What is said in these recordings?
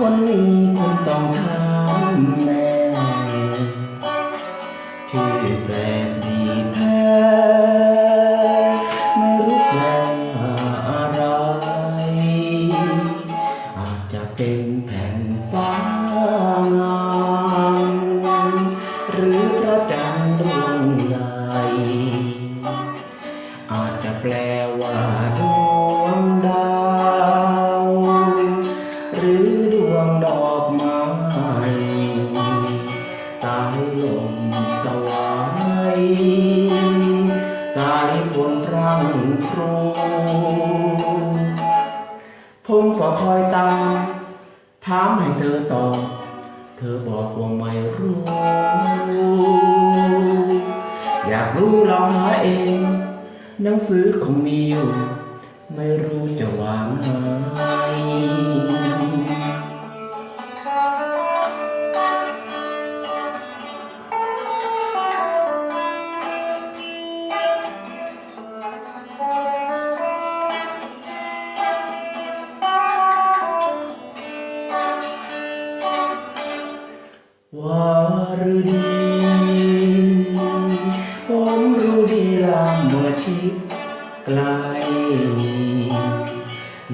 คนนี้คนต้องถามแม่ที่แบบดีแท้ไม่รู้แปลอะไร อาจจะเป็นแผ่นฟ้างามหรือพระจันทร์ดวงใหญ่อาจจะแปลว่าดว มสวายสายฝนพรังพรู ผมก็คอยตามถามให้เธอตอบเธอบอกว่าไม่รู้ อยากรู้ลองหาเอง หนังสือคงมีอยู่ ไม่รู้จะวางไง วารดีผมรู้ดีรามเมื่อชิดไกล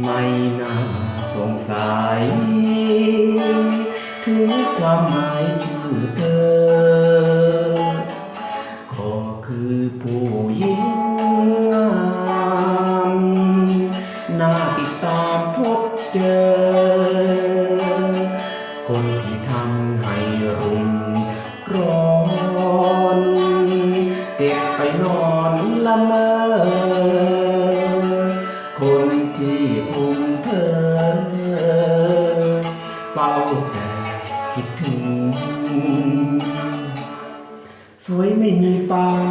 ไม่น่าสงสัย ถึงความหมายชื่อเธอ ก็คือผู้หญิงงามน่าติดตามพบเจอ คนที่ ละเมอ คนที่คุมเธอเฝ้าแต่คิดถึง สวยไม่มีปาน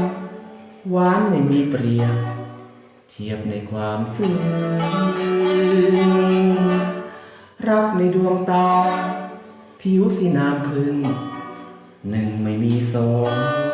หวานไม่มีเปรียบเทียบในความซึ้งรักในดวงตา ผิวสีน้ำพึ่งหนึ่งไม่มีสอง